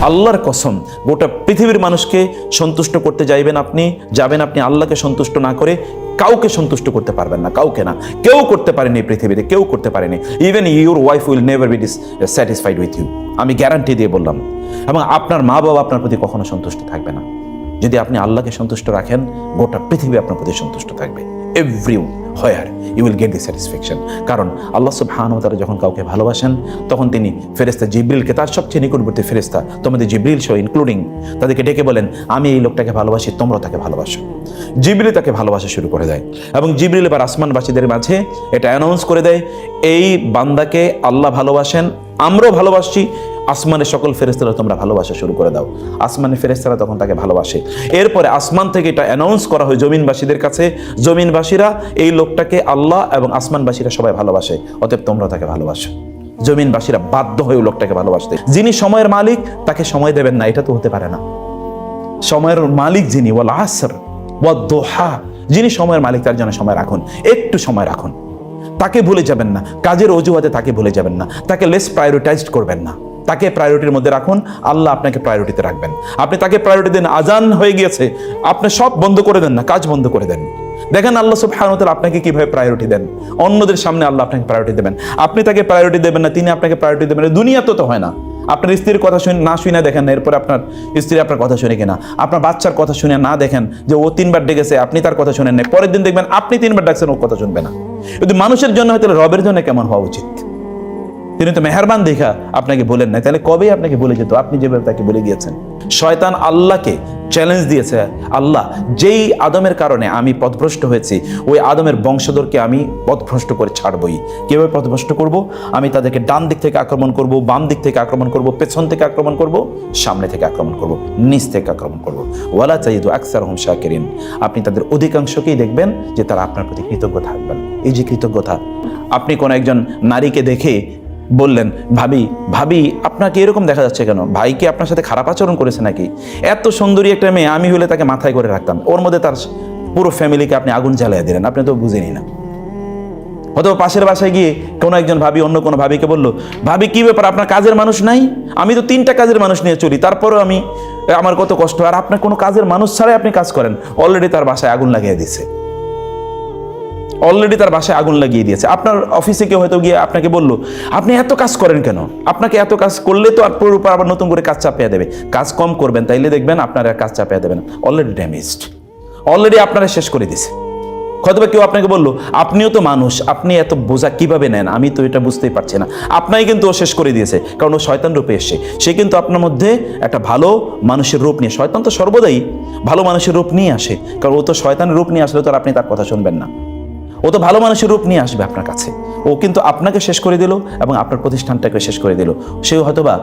আল্লাহর কসম, গোটা পৃথিবীর মানুষকে সন্তুষ্ট করতে যাইবেন আপনি, যাবেন আপনি আল্লাহকে সন্তুষ্ট না করে কাউকে সন্তুষ্ট করতে পারবেন না, কাউকে না। কেউ করতে পারেনি পৃথিবীতে, কেউ করতে পারেনি। Even your wife will never be dissatisfied with you আমি গ্যারান্টি দিয়ে বললাম। এবং আপনার মা বাবা আপনার প্রতি কখনো সন্তুষ্ট থাকবে না। যদি আপনি আল্লাহকে সন্তুষ্ট রাখেন, গোটা পৃথিবী আপনার প্রতি সন্তুষ্ট থাকবে। Everywhere you will get the satisfaction কারণ আল্লাহ সুবহান তারা যখন কাউকে ভালোবাসেন, তখন তিনি ফেরেস্তা জিব্রিলকে, তার সবচেয়ে নিকটবর্তী ফেরেস্তা তোমাদের জিব্রিল সহ ইনক্লুডিং তাদেরকে ডেকে বলেন, আমি এই লোকটাকে ভালোবাসি, তোমরা তাকে ভালোবাসো। জিব্রিল তাকে ভালোবাসা শুরু করে দেয় এবং জিব্রিল এবার আসমানবাসীদের মাঝে এটা অ্যানাউন্স করে দেয়, এই বান্দাকে আল্লাহ ভালোবাসেন আমরাও ভালোবাসছি। আসমানের সকল ফেরেস্তারা তোমরা ভালোবাসা শুরু করে দাও। আসমানের ফেরেস্তারা তখন তাকে ভালোবাসে। এরপরে আসমান থেকে এটা অ্যানাউন্স করা হয় জমিনবাসীদের কাছে। জমিনবাসীরা এই লোকটাকে আল্লাহ এবং আসমানবাসীরা সবাই ভালোবাসে। অতএব তোমরা তাকে ভালোবাসো। জমিনবাসীরা বাধ্য হয়ে লোকটাকে ভালোবাসতে। যিনি সময়ের মালিক, তাকে সময় দেবেন না। এটা তো হতে পারে না। সময়ের মালিক যিনি, ওয়াল আসর ওয়াদ্দোহা যিনি সময়ের মালিক, তার জন্য সময় রাখুন। একটু সময় রাখুন। তাকে ভুলে যাবেন না। কাজের অজুহাতে তাকে ভুলে যাবেন না। তাকে লেস প্রায়োরিটাইজড করবেন না। তাকে প্রায়োরিটির মধ্যে রাখুন। আল্লাহ আপনাকে প্রায়োরিটিতে রাখবেন। আপনি তাকে প্রায়োরিটি দেন, আজান হয়ে গিয়েছে। আপনি সব বন্ধ করে দেন না, কাজ বন্ধ করে দেন। দেখেন আল্লাহ সব ওয়া আপনাকে কীভাবে প্রায়োরিটি দেন। অন্যদের সামনে আল্লাহ আপনাকে প্রায়োরিটি দেবেন। আপনি তাকে প্রায়োরিটি দেবেন না, তিনি আপনাকে প্রায়োরিটি দেবেন দুনিয়া তো তো হয় না। আপনার স্ত্রীর কথা শুনে না শুনে দেখেন না, এরপরে আপনার স্ত্রী আপনার কথা শুনে কিনা। আপনার বাচ্চার কথা শুনে না দেখেন যে ও তিনবার ডেকেছে, আপনি তার কথা শুনেন না পরের দিন দেখবেন আপনি তিনবার ডাকছেন ও কথা শুনবে না। যদি মানুষের জন্য হয়তো রবের জন্য কেমন হওয়া উচিত? তিনি তো মেহরবান দেখা আপনাকে বলেন না তাহলে কবে আপনাকে বলে যেত? আপনি যেভাবে তাকে বলে গিয়েছেন। শয়তান আল্লাহকে চ্যালেঞ্জ দিয়েছে। আল্লাহ যেই আদমের কারণে আমি পথভ্রষ্ট হয়েছি, ওই আদমের বংশধরকে আমি পথভ্রষ্ট করে ছাড়বই। কীভাবে পথভ্রষ্ট করব? আমি তাদেরকে ডান দিক থেকে আক্রমণ করব, বাম দিক থেকে আক্রমণ করব, পেছন থেকে আক্রমণ করব, সামনে থেকে আক্রমণ করব, নিচ থেকে আক্রমণ করব। ওয়ালা চাইদু আকসার হোম শাকিরিন। আপনি তাদের অধিকাংশকেই দেখবেন যে তারা আপনার প্রতি কৃতজ্ঞ থাকবেন। এই যে কৃতজ্ঞতা, আপনি কোন একজন নারীকে দেখে বললেন, ভাবি ভাবি, আপনাকে এরকম দেখা যাচ্ছে কেন? ভাই কি আপনার সাথে খারাপ আচরণ করেছে নাকি? এত সুন্দরী একটা মেয়ে, আমি হলে তাকে মাথায় করে রাখতাম। ওর মধ্যে তার পুরো ফ্যামিলিকে আপনি আগুন জ্বালিয়ে দিলেন, আপনি তো বুঝেনি না। অথবা পাশের বাসায় গিয়ে কোনো একজন ভাবি অন্য কোনো ভাবিকে বলল, ভাবি, কি ব্যাপার? আপনার কাজের মানুষ নাই? আমি তো তিনটা কাজের মানুষ নিয়ে চলি, তারপরেও আমি, আমার কত কষ্ট, আর আপনার কোনো কাজের মানুষ ছাড়াই আপনি কাজ করেন। অলরেডি তার বাসায় আগুন লাগিয়ে দিছে অলরেডি তার বাসায় আগুন লাগিয়ে দিয়েছে। আপনার অফিসে কেউ হয়তো গিয়ে আপনাকে বলল, আপনি এত কাজ করেন কেন? আপনাকে এত কাজ করলে তো আপনার উপর আবার নতুন করে কাজ চাপিয়ে দেবে। কাজ কম করবেন, তাইলে দেখবেন আপনার কাজ চাপিয়ে দেবেন অলরেডি ড্যামেজড অলরেডি আপনারা শেষ করে দিছে হয়তো কেউ আপনাকে বলল, আপনিও তো মানুষ, আপনি এত বোঝা কীভাবে নেন? আমি তো এটা বুঝতেই পারছি না। আপনাই কিন্তু ও শেষ করে দিয়েছে, কারণ ও শয়তান রূপে এসছে। সে কিন্তু আপনার মধ্যে একটা ভালো মানুষের রূপ নিয়ে, শয়তান তো সর্বদাই ভালো মানুষের রূপ নিয়ে আসে, কারণ ও তো শয়তানের রূপ নিয়ে আসলে তো আপনি তার কথা শুনবেন না। ও তো ভালো মানুষের রূপ নিয়ে আসবে আপনার কাছে। ও কিন্তু আপনাকে শেষ করে দিল এবং আপনার প্রতিষ্ঠানটাকে শেষ করে দিল। সেও হয়তোবা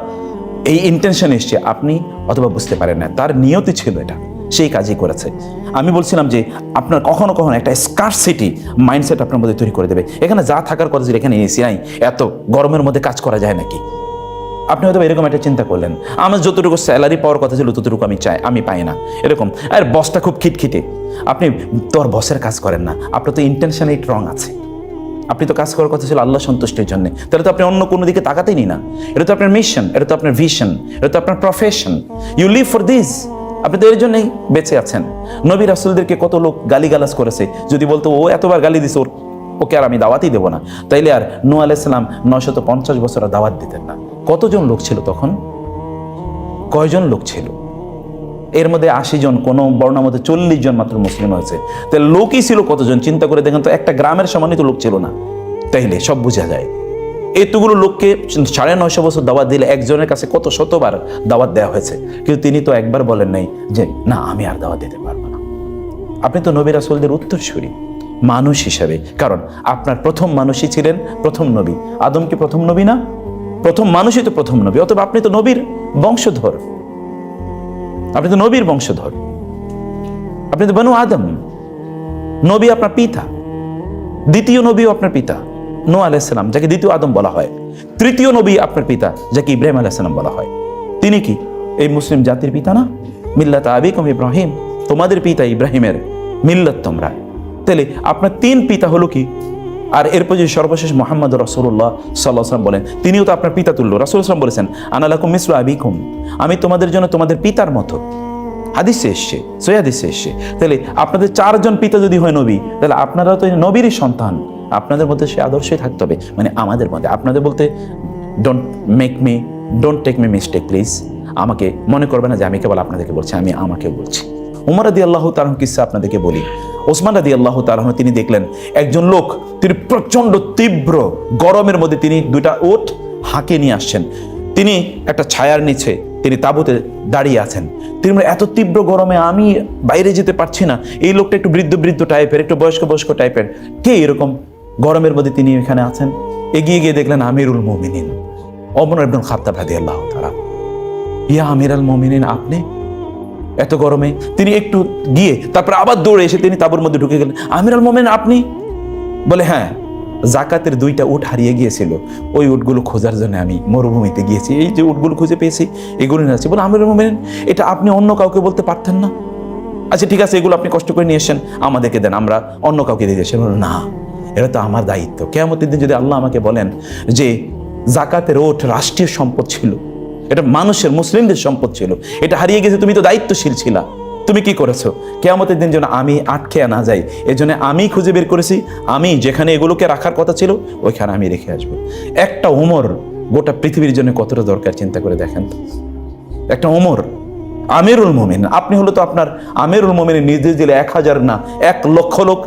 এই ইন্টেনশন এসছে, আপনি অথবা বুঝতে পারেন না। তার নিয়তি ছিল এটা। সেই কাজই করেছে। আমি বলছিলাম যে আপনার কখনো কখনো একটা স্কারসিটি মাইন্ডসেট আপনার মধ্যে তৈরি করে দেবে। এখানে যা থাকার কথা ছিল এখানে এসি নাই। এত গরমের মধ্যে কাজ করা যায় নাকি? আপনি হয়তো এরকম একটা চিন্তা করলেন, আমার যতটুকু স্যালারি পাওয়ার কথা ছিল ততটুকু আমি চাই, আমি পাই না। এরকম, আর বসটা খুব খিটখিটে। আপনি, তোর বসের কাজ করেন না, আপনার তো ইন্টেনশন রং আছে। আপনি তো কাজ করার কথা ছিল আল্লাহ সন্তুষ্টির জন্য। তাহলে তো আপনি অন্য কোনো দিকে তাকাতেই নি না। এটা তো আপনার মিশন এটা তো আপনার ভিশন এটা তো আপনার profession you live for this আপনি তো এর জন্যই বেঁচে আছেন। নবী রাসুলদেরকে কত লোক গালিগালাজ করেছে, যদি বলতো, ও এতবার গালি দিছে, ওর, ওকে আর আমি দাওয়াতই দেবো না। তাইলে আর নু আলাইসালাম নয়শত পঞ্চাশ বছর দাওয়াত দিতেন না। কতজন লোক ছিল তখন? কয়জন লোক ছিল? এর মধ্যে আশি জন, কোনো বর্ণার মধ্যে চল্লিশ জন মাত্র মুসলিম হয়েছে। তাহলে লোকই ছিল কতজন? চিন্তা করে দেখেন তো, একটা গ্রামের সমানই তো লোক ছিল না। তাইলে সব বোঝা যায়। এতগুলো লোককে সাড়ে নয়শো বছর দাওয়াত দিলে একজনের কাছে কত শতবার দাওয়াত দেওয়া হয়েছে। কিন্তু তিনি তো একবার বলেন নাই যে, না, আমি আর দাওয়াত দিতে পারব না। আপনি তো নবী রাসুলদের উত্তরসূরি, মানুষ হিসাবে। কারণ আপনার প্রথম মানুষই ছিলেন প্রথম নবী। আদম কি প্রথম নবী না? প্রথম মানুষই তো প্রথম নবী অথবা আপনি তো নবীর বংশধর। আপনি তো নবীর বংশধর। আপনি তো বনু আদম। নবী আপনার পিতা। দ্বিতীয় নবীও আপনার পিতা নো আলাইসালাম যাকে দ্বিতীয় আদম বলা হয়। তৃতীয় নবী আপনার পিতা, যাকে ইব্রাহিম আলাইসালাম বলা হয়। তিনি কি? এই মুসলিম জাতির পিতা না? মিল্লাত আবিকম ইব্রাহিম। তোমাদের পিতা ইব্রাহিমের মিল্লত তোমরা। তাহলে আপনার তিন পিতা হলো কি? আর এরপর যে সর্বশেষ মোহাম্মদ রসুল্লাহ সাল্লাহাম বলেন, তিনিও তো আপনার পিতা তুল্য। রসুল ইসলাম বলেছেন আনালাকুম মিসরু আবিকুম। আমি তোমাদের জন্য তোমাদের পিতার মতো। হাদিসে এসছে সৈয়াদিসে এসছে তাহলে আপনাদের চারজন পিতা যদি হয় নবী, তাহলে আপনারা তো নবীরই সন্তান। আপনাদের মধ্যে সে আদর্শই থাকতে হবে। মানে আমাদের মধ্যে, আপনাদের বলতে don't make me don't take me mistake please আমাকে মনে করবে না যে আমি কেবল আপনাদেরকে বলছি, আমি আমাকে বলছি। উমরাদি আল্লাহ তারহ কিসা আপনাদেরকে বলি? ওসমান আদি আল্লাহ তারহ তিনি দেখলেন, একজন লোক, তিনি প্রচণ্ড তীব্র গরমের মধ্যে তিনি দুইটা ওট হাঁকে নিয়ে আসছেন। তিনি একটা ছায়ার নিচে তিনি তাঁবুতে দাঁড়িয়ে আছেন। তিনি এত তীব্র গরমে আমি বাইরে যেতে পারছি না। এই লোকটা একটু বৃদ্ধ বৃদ্ধ টাইপের, একটু বয়স্ক বয়স্ক টাইপের। কে এরকম গরমের মধ্যে তিনি এখানে আছেন? এগিয়ে গিয়ে দেখলেন, আমিরুল মোমিনিন। অমর একদম খাত্তাব হাদি আল্লাহ তারা ইয়া আমির আল মোমিনিন, আপনি এত গরমে। তিনি একটু গিয়ে তারপর আবার দৌড়ে এসে তিনি তাবুর মধ্যে ঢুকে গেলেন। আমিরাল মোমেন, আপনি? বলে হ্যাঁ জাকাতের দুইটা উট হারিয়ে গিয়েছিল। ওই উটগুলো খোঁজার জন্য আমি মরুভূমিতে গিয়েছি। এই যে উটগুলো খুঁজে পেয়েছি, এগুলো আসছি। বলে আমির মোমেন, এটা আপনি অন্য কাউকে বলতে পারতেন না? আচ্ছা ঠিক আছে, এগুলো আপনি কষ্ট করে নিয়ে এসেন আমাদেরকে দেন, আমরা অন্য কাউকে দিয়ে দিয়েছেন না, এটা তো আমার দায়িত্ব। কেমতের দিন যদি আল্লাহ আমাকে বলেন যে জাকাতের ওট রাষ্ট্রীয় সম্পদ ছিল এটা মানুষের, মুসলিমদের সম্পদ ছিল। এটা হারিয়ে গেছে, তুমি তো দায়িত্বশীল ছিলা। তুমি কি করেছ? কেয়ামতের দিন যেন আমি আটকে না যাই। এই জন্য আমি খুঁজে বের করেছি, আমি যেখানে এগুলোকে রাখার কথা ছিল, ওইখানে আমি রেখে আসব। একটা উমর গোটা পৃথিবীর জন্য কতটা দরকার, চিন্তা করে দেখেন একটা ওমর আমিরুল মোমিন। আপনি হলো তো আপনার আমিরুল মোমিনের নির্দেশ দিলে এক হাজার না, এক লক্ষ লোক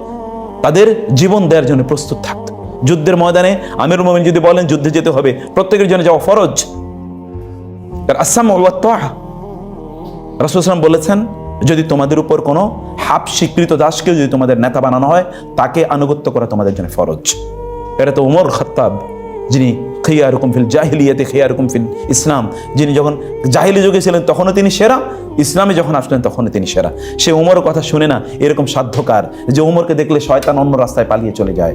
তাদের জীবন দেওয়ার জন্য প্রস্তুত থাকতো। যুদ্ধের ময়দানে আমিরুল মোমিন যদি বলেন, যুদ্ধে যেতে হবে, প্রত্যেকের জন্য যাওয়া ফরজ। আসাম রাসুলাম বলেছেন, যদি তোমাদের উপর কোনো হাফ স্বীকৃত দাসকে যদি তোমাদের নেতা বানানো হয়, তাকে আনুগত্য করা তোমাদের জন্য ফরজ। এটা তো উমর খত্তাব, যিনি খেয়ারকম ফিল জাহিলিয়াতে, খেয়ারকম ফিল ইসলাম, যিনি যখন জাহিলি যুগে ছিলেন, তখনও তিনি সেরা। ইসলামে যখন আসলেন, তখনও তিনি সেরা। সে উমরের কথা শুনে না, এরকম সাধ্যকার যে উমরকে দেখলে শয়তান অন্য রাস্তায় পালিয়ে চলে যায়।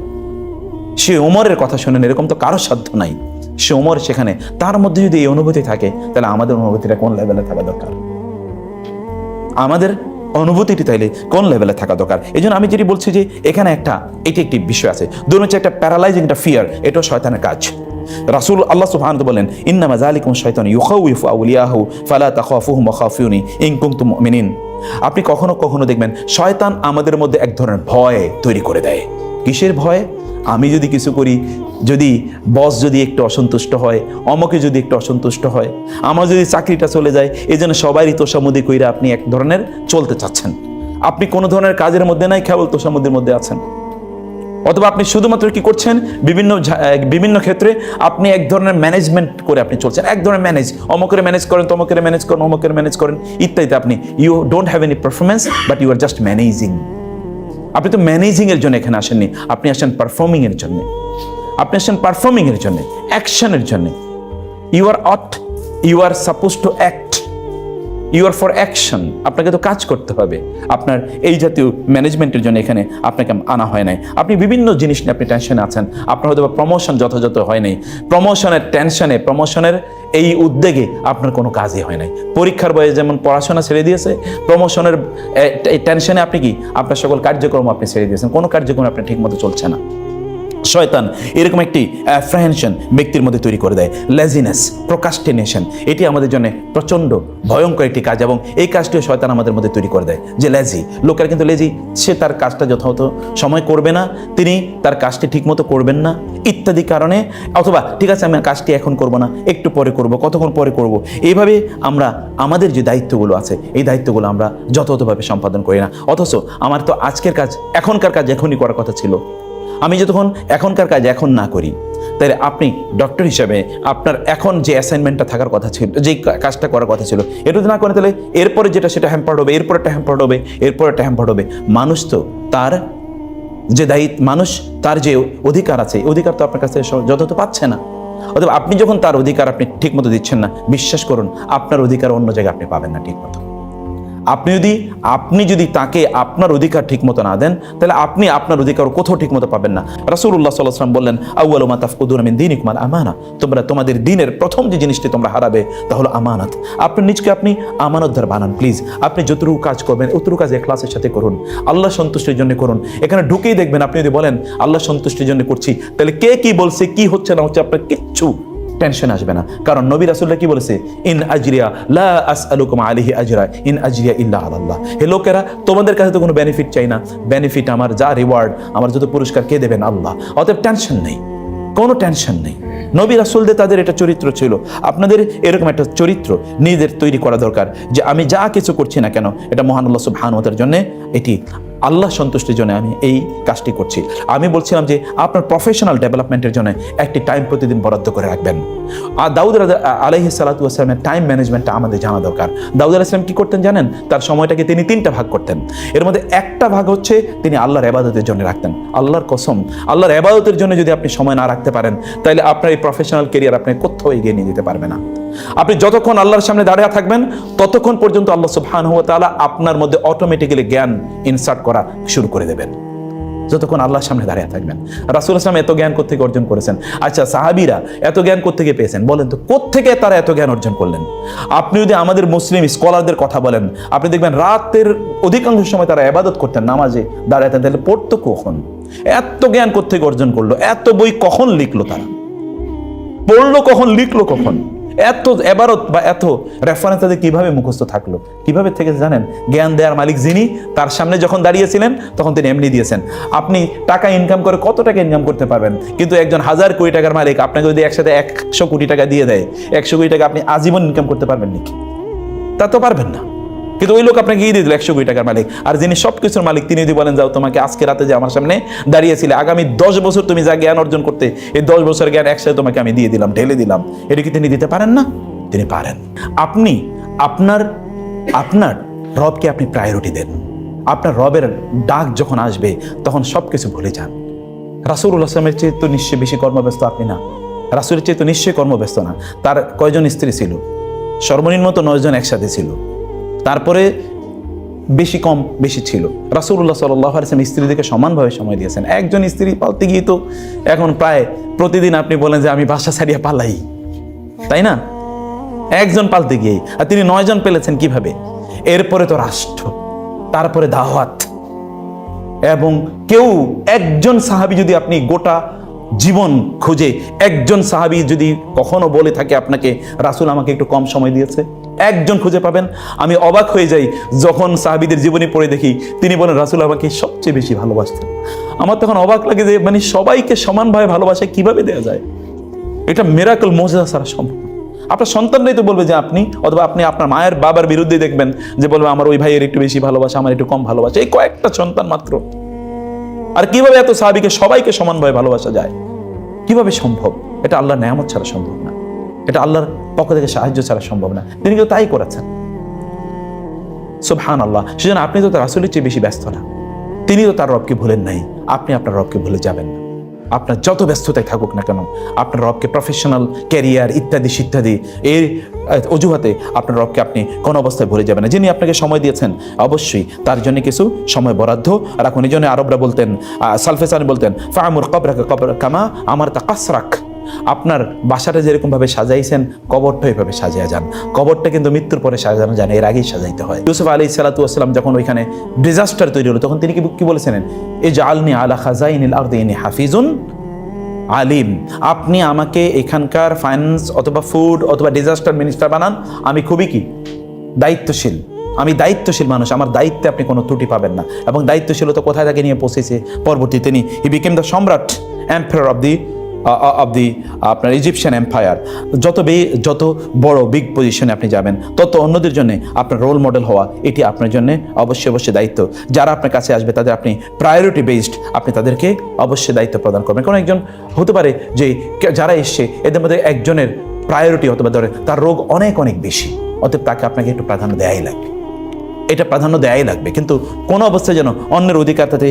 সে উমরের কথা শুনেন এরকম তো কারও সাধ্য নাই। সে উমর সেখানে, তার মধ্যে যদি এই অনুভূতি থাকে, তাহলে আমাদের অনুভূতিটা কোন লেভেলে থাকা দরকার? আমাদের অনুভূতিটি তাইলে কোন লেভেলে থাকা দরকার? এই জন্য আমি যেটি বলছি যে, এখানে একটা, এটি একটি বিষয় আছে। দুই হচ্ছে একটা প্যারালাইজিং একটা ফিয়ার এটাও শয়তানের কাজ। রাসূল আল্লাহ সুবহানাহু ওয়া বলেন, ইন্নামা যালিকুম শাইতান ইউখাউইফু আউলিয়াহু ফালা তাখাফুহুম ওয়া খাফিউনি ইন কুনতুম মুমিনিন। আপনি কখনো কখনো দেখবেন, শয়তান আমাদের মধ্যে এক ধরনের ভয় তৈরি করে দেয়। কিসের ভয়? আমি যদি কিছু করি, যদি বস যদি একটু অসন্তুষ্ট হয়, অমকে যদি একটু অসন্তুষ্ট হয়, আমার যদি চাকরিটা চলে যায়, এই জন্য সবারই তোষামুদি কইরা আপনি এক ধরনের চলতে চাচ্ছেন। আপনি কোনো ধরনের কাজের মধ্যে নাই, কেবল তোষামুদির মধ্যে আছেন। অথবা আপনি শুধুমাত্র কি করছেন? বিভিন্ন বিভিন্ন ক্ষেত্রে আপনি এক ধরনের ম্যানেজমেন্ট করে আপনি চলছেন। এক ধরনের ম্যানেজ অমকের ম্যানেজ করেন, তমকের ম্যানেজ করেন, অমকের ম্যানেজ করেন, ইত্যাদিতে আপনি you don't have any performance but you are just managing আপনি তো ম্যানেজিংয়ের জন্য এখানে আসেননি। আপনি আসেন পারফর্মিংয়ের জন্য। আপনি আসেন পারফর্মিংয়ের জন্য অ্যাকশনের জন্য। You are ought you are suppose to act you are for action আপনাকে তো কাজ করতে হবে। আপনার এই জাতীয় ম্যানেজমেন্টের জন্য এখানে আপনাকে আনা হয় নাই। আপনি বিভিন্ন জিনিস নিয়ে আপনি টেনশনে আছেন। আপনার হয়তো প্রমোশন যথাযথ হয় নাই। প্রমোশনের টেনশনে প্রমোশনের এই উদ্যোগে আপনার কোনো কাজই হয় নাই। পরীক্ষার বয়সে যেমন পড়াশোনা ছেড়ে দিয়েছে প্রমোশনের টেনশনে আপনি কি? আপনার সকল কার্যক্রম আপনি ছেড়ে দিয়েছেন। কোনো কার্যক্রম আপনি ঠিকমতো চলছে না। শয়তান এরকম একটি অ্যাফ্রেহেনশন ব্যক্তির মধ্যে তৈরি করে দেয়। লেজিনেস প্রকাস্টিনেশন এটি আমাদের জন্য প্রচণ্ড ভয়ঙ্কর একটি কাজ এবং এই কাজটিও শয়তান আমাদের মধ্যে তৈরি করে দেয় যে লেজি লোকেরা কিন্তু লেজি সে তার কাজটা যথাযথ সময় করবে না, তিনি তার কাজটি ঠিকমতো করবেন না, ইত্যাদি কারণে, অথবা ঠিক আছে, আমি কাজটি এখন করব না, একটু পরে করব, কতক্ষণ পরে করব, এইভাবে আমরা, আমাদের যে দায়িত্বগুলো আছে, এই দায়িত্বগুলো আমরা যথাযথভাবে সম্পাদন করি না। অথচ আমার তো আজকের কাজ, এখনকার কাজ এখনই করার কথা ছিল। আমি যতক্ষণ এখনকার কাজ এখন না করি, তাহলে আপনি ডক্টর হিসাবে আপনার এখন যে অ্যাসাইনমেন্টটা থাকার কথা ছিল কা- কাজটা করার কথা ছিল, এটা যদি না করে তাহলে এরপরে যেটা সেটা হ্যাম্পার্ড হবে, এরপরে একটা হ্যাম্পার্ড হবে, এরপরে একটা হ্যাম্পার্ড হবে। মানুষ তো তার যে দায়িত্ব, মানুষ তার যে অধিকার আছে অধিকার তো আপনার কাছে যথাযথ পাচ্ছে না। অথবা আপনি যখন তার অধিকার আপনি ঠিকমতো দিচ্ছেন না, বিশ্বাস করুন, আপনার অধিকার অন্য জায়গায় আপনি পাবেন না ঠিকমতো। আপনি যদি আপনি যদি তাকে আপনার অধিকার ঠিক মতো না দেন, তাহলে আপনি আপনার অধিকার কোথাও ঠিক মতো পাবেন না। রাসুল্লাহ সাল্লাহাম বললেন আউ্ল মাতাফকুদুর আমিন দিন ইকমাল আমানা। তোমরা তোমাদের দিনের প্রথম যে জিনিসটি তোমরা হারাবে, তা হলো আমানত। আপনার নিজকে আপনি আমানতদার বানান, প্লিজ। আপনি যতটুকু কাজ করবেন, অতটুকু কাজ ক্লাসের সাথে করুন। আল্লাহ সন্তুষ্টির জন্য করুন। এখানে ঢুকেই দেখবেন, আপনি যদি বলেন, আল্লাহ সন্তুষ্টির জন্য করছি। তাহলে কে কি বলছে, কি হচ্ছে না হচ্ছে আপনার কিচ্ছু টেনশন আসবে না। কারণ নবী রাসুল্লাহ কি বলেছে? ইন আজরিয়া লা আসআলুকুম আলাইহি আজরা, ইন আজরিয়া ইল্লা আল্লাহ হে লোকেরা, তোমাদের কাছে তো কোনো বেনিফিট চাই না। বেনিফিট আমার যা রিওয়ার্ড আমার যত পুরস্কার, কে দেবেন? আল্লাহ। অতএব টেনশন নেই। কোনো টেনশন নেই। নবী রাসুলদের তাদের এটা চরিত্র ছিল। আপনাদের এরকম একটা চরিত্র নিজেদের তৈরি করা দরকার যে আমি যা কিছু করছি না কেন, এটা মহান আল্লাহ সুবহানুতার জন্য এটি আল্লাহ সন্তুষ্টির জন্য আমি এই কাজটি করছি। আমি বলছিলাম যে আপনার প্রফেশনাল ডেভেলপমেন্টের জন্য একটি টাইম প্রতিদিন বরাদ্দ করে রাখবেন। আর দাউদ রাজা আলহি সালাতামের টাইম ম্যানেজমেন্টটা আমাদের জানা দরকার। দাউদ আলাইসলাম কি করতেন জানেন? তার সময়টাকে তিনি তিনটা ভাগ করতেন। এর মধ্যে একটা ভাগ হচ্ছে তিনি আল্লাহর এবাদতের জন্য রাখতেন। আল্লাহর কসম, আল্লাহর এবাদতের জন্য যদি আপনি সময় না রাখতে পারেন, তাহলে আপনার এই প্রফেশনাল কেরিয়ার আপনি কোথাও এগিয়ে নিয়ে যেতে পারবে না। আপনি যতক্ষণ আল্লাহর সামনে দাঁড়িয়ে থাকবেন, ততক্ষণ পর্যন্ত আল্লাহ সুবহান হুয়া তাআলা আপনার মধ্যে অটোমেটিক্যালি জ্ঞান ইনসার্ট করা শুরু করে দেবেন। যতক্ষণ আল্লাহর সামনে দাঁড়িয়ে থাকবেন। রাসুল আসলাম এত জ্ঞান কোথেকে অর্জন করেছেন? আচ্ছা সাহাবিরা এত জ্ঞান কোথেকে পেয়েছেন? বলেন তো কোথেকে তারা এত জ্ঞান অর্জন করলেন? আপনি যদি আমাদের মুসলিম স্কলারদের কথা বলেন, আপনি দেখবেন রাতের অধিকাংশ সময় তারা এবাদত করতেন, নামাজে দাঁড়াতেন, তাহলে পড়তো কখন? এত জ্ঞান কোথেকে অর্জন করল? এত বই কখন লিখলো তারা? পড়ল কখন, লিখলো কখন? এত এবারত বা এত রেফারেন্স তাদের কীভাবে মুখস্থ থাকল? কীভাবে থেকে জানেন? জ্ঞান দেওয়ার মালিক যিনি, তার সামনে যখন দাঁড়িয়েছিলেন, তখন তিনি এমনি দিয়েছেন। আপনি টাকা ইনকাম করে কত টাকা ইনকাম করতে পারবেন? কিন্তু একজন হাজার কোটি টাকার মালিক আপনাকে যদি একসাথে একশো কোটি টাকা দিয়ে দেয়, একশো কোটি টাকা আপনি আজীবন ইনকাম করতে পারবেন নাকি? তা তো পারবেন না। কিন্তু ওই লোক আপনাকে গিয়ে দিয়ে দিল একশো কোটি টাকার মালিক। আর যিনি সব কিছুর মালিক, তিনি যদি বলেন, যাও, তোমাকে আজকে রাতে যে আমার সামনে দাঁড়িয়েছিলে, আগামী দশ বছর তুমি যা জ্ঞান অর্জন করতে, এই দশ বছর জ্ঞান একসাথে তোমাকে আমি দিয়ে দিলাম, ঢেলে দিলাম। এটা কি তিনি দিতে পারেন না? তিনি পারেন। আপনি, আপনার আপনার রবকে আপনি প্রায়োরিটি দেন। আপনার রবের ডাক যখন আসবে, তখন সব কিছু ভুলে যান। রাসুল আসলামের চেয়ে তো নিশ্চয়ই বেশি কর্মব্যস্ত আপনি না। রাসুলের চেয়ে তো নিশ্চয়ই কর্মব্যস্ত না। তার কয়জন স্ত্রী ছিল? সর্বনিম্ন তো নয়জন একসাথে ছিল। তারপরে বেশি কম, বেশি ছিল। রাসুল্লাহ সাল্লাহ আলসালাম স্ত্রীদেরকে সমানভাবে সময় দিয়েছেন। একজন স্ত্রী পালতে গিয়ে তো এখন প্রায় প্রতিদিন আপনি বলেন যে আমি বাসা ছাড়িয়ে পালাই। তাই না? একজন পালতে গিয়েই। আর তিনি নয়জন পেলেছেন কীভাবে? এরপরে তো রাষ্ট্র, তারপরে দাওয়াত। এবং কেউ একজন সাহাবি যদি আপনি গোটা জীবন খুঁজে, একজন সাহাবি যদি কখনো বলে থাকে আপনাকে, রাসুল আমাকে একটু কম সময় দিয়েছে? একজন খুঁজে পাবেন। আমি অবাক হয়ে যাই যখন সাহাবিদের জীবনী পড়ে দেখি, তিনি বলেন, রাসুল আমাকে সবচেয়ে বেশি ভালোবাসতেন। আমার তখন অবাক লাগে যে মানে সবাইকে সমানভাবে ভালোবাসা কীভাবে দেওয়া যায়? এটা মেরাকল মজা সারা সম্ভব আপনার সন্তানরাই তো বলবে যে, আপনি অথবা আপনি আপনার মায়ের বাবার বিরুদ্ধে দেখবেন যে, বলবে, আমার ওই ভাইয়ের একটু বেশি ভালোবাসা, আমার একটু কম ভালোবাসা। এই কয়েকটা সন্তান মাত্র। আর কীভাবে এত সাহাবিকে সবাইকে সমানভাবে ভালোবাসা যায়? কীভাবে সম্ভব? এটা আল্লাহর নেয়ামত ছাড়া সম্ভব না। এটা আল্লাহর পক্ষ থেকে সাহায্য ছাড়া সম্ভব না। তিনি কিন্তু তাই করেছেন। সুবহান আল্লাহ সেজন্য আপনি তো তার আসলের চেয়ে বেশি ব্যস্ত না। তিনি তো তার রবকে ভুলেন নাই। আপনি আপনার রবকে ভুলে যাবেন না। আপনার যত ব্যস্ততায় থাকুক না কেন, আপনার রবকে প্রফেশনাল ক্যারিয়ার ইত্যাদি ইত্যাদি এর অজুহাতে আপনার রবকে আপনি কোনো অবস্থায় ভুলে যাবেন না। যিনি আপনাকে সময় দিয়েছেন, অবশ্যই তার জন্য কিছু সময় বরাদ্দ রাখুন। এই জন্য আরবরা বলতেন সালফেসানি বলতেন ফামুর কবরাকে কবর কামা আমার তা কাসরাক। আপনার বাসাটা যেরকম ভাবে সাজাইছেন, কবরটা ওইভাবে সাজিয়ে যান। কবরটা কিন্তু মৃত্যুর পরে সাজানো যায় এর আগেই সাজাইতে হয়। ইউসুফ আলী সালাতাম যখন ওইখানে ডিজাস্টার তৈরি হলো, তখন তিনি কি কি বলেছিলেন? এই যে আলনি আলা খাজাইনিল আরদিনী হাফিজুন আলিম। আপনি আমাকে এখানকার ফাইন্যান্স অথবা ফুড অথবা ডিজাস্টার মিনিস্টার বানান, আমি খুবই কি? দায়িত্বশীল। আমি দায়িত্বশীল মানুষ, আমার দায়িত্বে আপনি কোনো ত্রুটি পাবেন না। এবং দায়িত্বশীলতা কোথায় তাকে নিয়ে পৌঁছেছে? পরবর্তী তিনি হি বিকেম দ্য সম্রাট empire of the of the আপনার ইজিপশিয়ান এম্পায়ার যত বে, যত বড় বিগ পজিশনে আপনি যাবেন, তত অন্যদের জন্য আপনার রোল মডেল হওয়া, এটি আপনার জন্য অবশ্যই অবশ্যই দায়িত্ব। যারা আপনার কাছে আসবে, তাদের আপনি প্রায়োরিটি বেসড আপনি তাদেরকে অবশ্যই দায়িত্ব প্রদান করবেন। কোনো একজন হতে পারে যে যারা এসছে, এদের মধ্যে একজনের প্রায়োরিটি অথবা ধরে তার রোগ অনেক অনেক বেশি, অতএব তাকে আপনাকে একটু প্রাধান্য দেয়াই লাগবে। এটা প্রাধান্য দেয়াই লাগবে। কিন্তু কোনো অবস্থায় যেন অন্যের অধিকার তাতে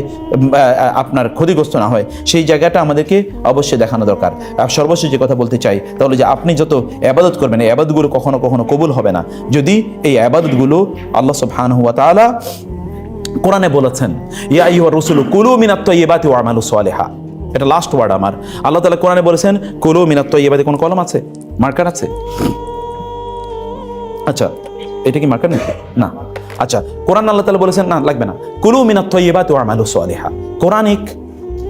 আপনার ক্ষতিগ্রস্ত না হয়, সেই জায়গাটা আমাদেরকে অবশ্যই দেখানো দরকার। সর্বশেষ যে কথা বলতে চাই, তাহলে যে আপনি যত আবাদত করবেন, এই আবাদতগুলো কখনো কখনো কবুল হবে না। যদি এই আবাদতগুলো আল্লাহ সুবহানাহু ওয়া তাআলা কোরআনে বলেছেন, ইয়া আইয়ুহা রাসূলু কুলু মিনাত তাইয়্যিবাতি ওয়া আমালু সালিহা। এটা লাস্ট ওয়ার্ড আমার। আল্লাহ তালা কোরআনে বলেছেন, কুলু মিনাত তাইয়্যিবাতি, কোন কলম আছে? মার্কার আছে? আচ্ছা এটা কি মার্কার নাকি? না। আচ্ছা কোরআন আল্লাহ তাআলা বলেছেন, না, লাগবে না। কুলু মিনাত তাইয়্যিবাতি ওয়া আমালু সালিহা। কোরআনিক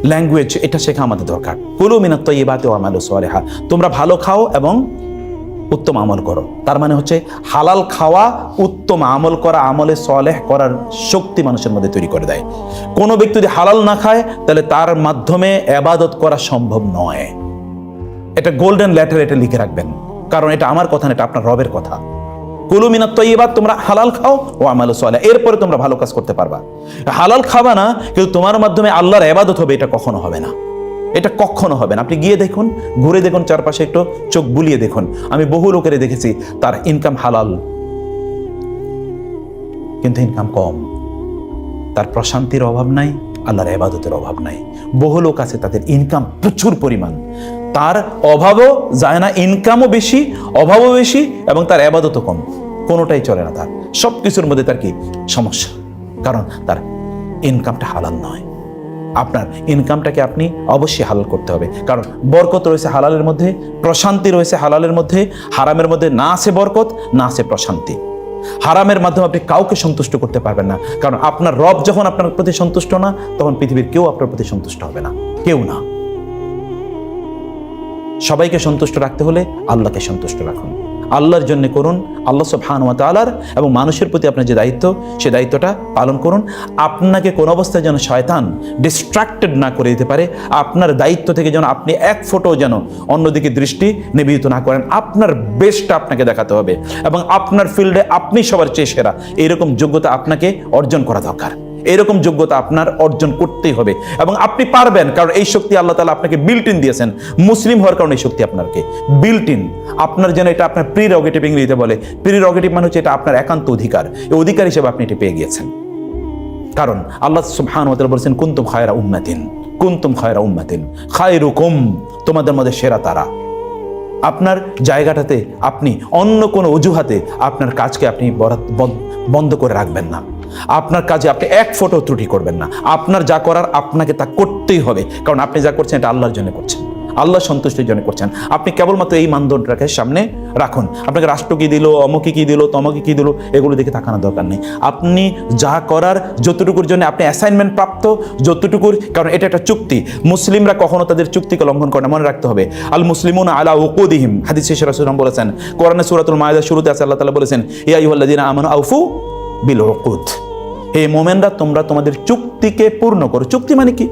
ল্যাঙ্গুয়েজ এটা শেখা আমাদের দরকার। কুলু মিনাত তাইয়্যিবাতি ওয়া আমালু সালিহা। তোমরা ভালো খাও এবং উত্তম আমল করো। তার মানে হচ্ছে, হালাল খাওয়া, উত্তম আমল করা, আমলে সলেহ করার শক্তি মানুষের মধ্যে তৈরি করে দেয়। কোনো ব্যক্তি যদি হালাল না খায়, তাহলে তার মাধ্যমে আবাদত করা সম্ভব নয়। এটা গোল্ডেন লেটার এটা লিখে রাখবেন। কারণ এটা আমার কথা না, এটা আপনার রবের কথা। কুলু মিনাত তৈবাদ তোমরা হালাল খাও ও আমাল সোয়ালে এরপরে তোমরা ভালো কাজ করতে পারবা। হালাল খাবা না, কিন্তু তোমার মাধ্যমে আল্লাহর আবাদত হবে, এটা কখনো হবে না। এটা কখনো হবে না। আপনি গিয়ে দেখুন, ঘুরে দেখুন, চারপাশে একটু চোখ বুলিয়ে দেখুন। আমি বহু লোকের দেখেছি, তার ইনকাম হালাল, কিন্তু ইনকাম কম। তার প্রশান্তির অভাব নাই, আল্লাহর আবাদতের অভাব নাই। বহু লোক আছে, তাদের ইনকাম প্রচুর পরিমাণ। তার অভাবও যায় না ইনকামও বেশি, অভাবও বেশি এবং তার আবাদতও কম। কোনোটাই চলে না তার। সব কিছুর মধ্যে তার কি? সমস্যা। কারণ তার ইনকামটা হালাল নয়। আপনার ইনকামটাকে আপনি অবশ্যই হালাল করতে হবে। কারণ বরকত রয়েছে হালালের মধ্যে, প্রশান্তি রয়েছে হালালের মধ্যে, হারামের মধ্যে না আছে বরকত, না আছে প্রশান্তি। হারামের মাধ্যমে আপনি কাউকে সন্তুষ্ট করতে পারবেন না। কারণ আপনার রব যখন আপনার প্রতি সন্তুষ্ট না, তখন পৃথিবীর কেউ আপনার প্রতি সন্তুষ্ট হবে না। কেউ না। সবাইকে সন্তুষ্ট রাখতে হলে আল্লাহকে সন্তুষ্ট রাখুন। আল্লাহর জন্য করুন, আল্লাহ সব সুবহানাহু তালার এবং মানুষের প্রতি আপনার যে দায়িত্ব, সে দায়িত্বটা পালন করুন। আপনাকে কোন অবস্থায় যেন শয়তান ডিস্ট্রাক্টেড না করে দিতে পারে, আপনার দায়িত্ব থেকে যেন আপনি এক ফোটো যেন অন্যদিকে দৃষ্টি নিবেদিত না করেন, আপনার বেস্টটা আপনাকে দেখাতে হবে এবং আপনার ফিল্ডে আপনি সবার চেয়ে সেরা। এইরকম যোগ্যতা আপনাকে অর্জন করা দরকার। এরকম যোগ্যতা আপনার অর্জন করতেই হবে। এবং আপনি পারবেন, কারণ এই শক্তি আল্লাহ তালা আপনাকে বিল্ট ইন দিয়েছেন। মুসলিম হওয়ার কারণে এই শক্তি আপনাকে বিল্ট ইন আপনার যেন এটা আপনার প্রি রগেটিভ ইংরেজিতে বলে। প্রি রগেটিভ মানে হচ্ছে এটা আপনার একান্ত অধিকার। এই অধিকার হিসেবে আপনি এটি পেয়ে গিয়েছেন। কারণ আল্লাহ সুবহান বলেছেন, কুনতুম খায়রা উম্মাতিন। কুনতুম খায়রা উম্মাতিন। খায়রুকুম, তোমাদের মধ্যে সেরা তারা। আপনার জায়গাটাতে আপনি অন্য কোনো অজুহাতে আপনার কাজকে আপনি বন্ধ করে রাখবেন না। আপনার কাজে আপনি এক ফটো ত্রুটি করবেন না। আপনার যা করার আপনাকে তা করতেই হবে। কারণ আপনি যা করছেন এটা আল্লাহর জন্য করছেন। আল্লাহ সন্তুষ্টির জন্য করছেন। আপনি কেবলমাত্র এই মানদণ্ডটাকে সামনে রাখুন। আপনাকে রাষ্ট্র কি দিল অমুকে কি দিল তমকে কি দিল, এগুলো দেখে তাকানোর দরকার নেই। আপনি যা করার, যতটুকুর জন্য আপনি অ্যাসাইনমেন্ট প্রাপ্ত, যতটুকুর, কারণ এটা একটা চুক্তি। মুসলিমরা কখনো তাদের চুক্তিকে লঙ্ঘন করে না। মনে রাখতে হবে আল মুসলিমুন আলা ওকুদিহিম হাদিস শেষ রাসূলুল্লাহ বলেছেন। কোরআনে সুরাতুল মায়েদার শুরুতে আছে, আল্লাহ তালা বলেছেন, ইয়া আইয়ুহাল্লাযিনা আমানু আউফু বিল উকুদ হে মোমেনরা তোমরা তোমাদের চুক্তিকে পূর্ণ করো। চুক্তি মানে কি?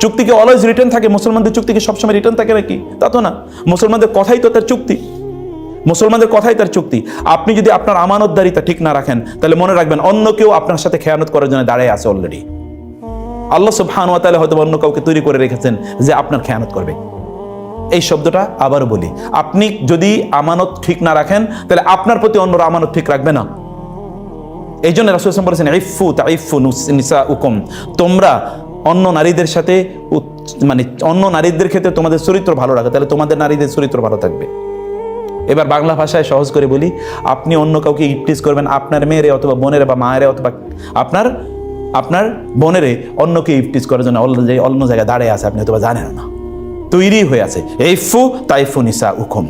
চুক্তিকে অলওয়েজ রিটার্ন থাকে, মুসলমানদের চুক্তিকে সবসময় রিটার্ন থাকে নাকি? তা তো না। মুসলমানদের কথাই তো তার চুক্তি। মুসলমানদের কথাই তার চুক্তি। আপনি যদি আপনার আমানতদারিতা ঠিক না রাখেন, তাহলে মনে রাখবেন অন্য কেউ আপনার সাথে খেয়ানত করার জন্য দাঁড়িয়ে আছে অলরেডি আল্লাহ সুবহানাহু ওয়া তাআলা হয়তো অন্য কাউকে তৈরি করে রেখেছেন যে আপনার খেয়ানত করবে। এই শব্দটা আবারও বলি, আপনি যদি আমানত ঠিক না রাখেন, তাহলে আপনার প্রতি অন্যরা আমানত ঠিক রাখবে না। এই জন্য রাসুল ইসলাম বলেছেন ইফু তাইফু নিসা উকুম তোমরা অন্য নারীদের সাথে মানে অন্য নারীদের ক্ষেত্রে তোমাদের চরিত্র ভালো রাখো, তাহলে তোমাদের নারীদের চরিত্র ভালো থাকবে। এবার বাংলা ভাষায় সহজ করে বলি, আপনি অন্য কাউকে ইপটিস করবেন আপনার মেয়েরে অথবা বোনেরে বা মায়েরে অথবা আপনার আপনার বোনেরে অন্যকে ইপটিস করার জন্য অন্য জায়গায় দাঁড়িয়ে আছে, আপনি অথবা জানেন না। তৈরি হয়ে আছে এই ফু তাইফু নিসা উকুম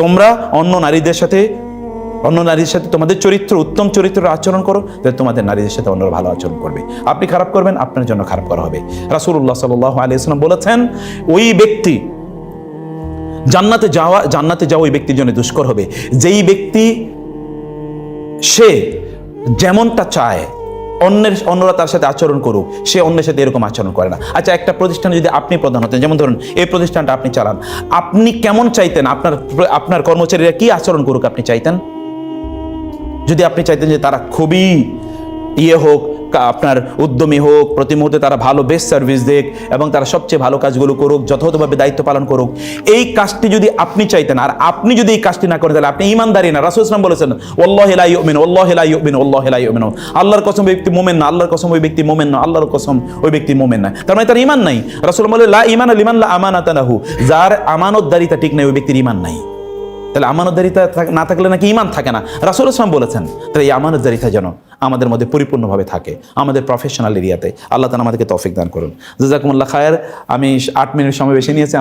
তোমরা অন্য নারীদের সাথে অন্য নারীর সাথে তোমাদের চরিত্র, উত্তম চরিত্রের আচরণ করো, তাহলে তোমাদের নারীদের সাথে অন্যরা ভালো আচরণ করবে। আপনি খারাপ করবেন, আপনার জন্য খারাপ করা হবে। রাসূলুল্লাহ সাল্লাল্লাহু আলাইহি ওয়াসাল্লাম বলেছেন, ওই ব্যক্তি জান্নাতে যাওয়া জান্নাতে যাওয়া ওই ব্যক্তির জন্য দুষ্কর হবে। যেই ব্যক্তি সে যেমনটা চায়, অন্যের, অন্যরা তার সাথে আচরণ করুক, সে অন্যের সাথে এরকম আচরণ করে না। আচ্ছা একটা প্রতিষ্ঠানে যদি আপনি প্রধান হতেন, যেমন ধরুন, এই প্রতিষ্ঠানটা আপনি চালান, আপনি কেমন চাইতেন? আপনার আপনার কর্মচারীরা কি আচরণ করুক আপনি চাইতেন? যদি আপনি চাইতেন যে তারা খুবই ইয়ে হোক আপনার উদ্যমী হোক, প্রতি মুহূর্তে তারা ভালো বেস্ট সার্ভিস দেখ এবং তারা সবচেয়ে ভালো কাজগুলো করুক, যথাযথভাবে দায়িত্ব পালন করুক, এই কাজটি যদি আপনি চাইতেন আর আপনি যদি এই কাজটি না করেন, তাহলে আপনি ইমানদারি না। রাসুল ইসলাম বলেছেন ওল্লাহ ইউমিন ওল্লাহ ইউমিন ওল্লাহ ইউমিন। আল্লাহর কসম ব্যক্তি মোমেন না, আল্লাহর কসম ওই ব্যক্তি মোমেন না, আল্লাহর কসম ওই ব্যক্তি মোমেন না। তার মানে তার ইমান নাই। রাসুল বলে লা ইমান লিমান লা আমানাতানাহু যার আমানতদারিতা ঠিক নাই, ওই ব্যক্তির ইমান নাই। তাহলে আমানতদারিতা না থাকলে নাকি ইমান থাকে না। রাসুল ইসলাম বলেছেন, তাহলে এই আমানতদারিতা যেন আমাদের মধ্যে পরিপূর্ণভাবে থাকে, আমাদের প্রফেশনাল এরিয়াতে আল্লাহ তালা আমাদেরকে তফিক দান করুন। জাজাকুমুল্লাহ খায়ের, আমি আট মিনিট সময় বেশি নিয়েছি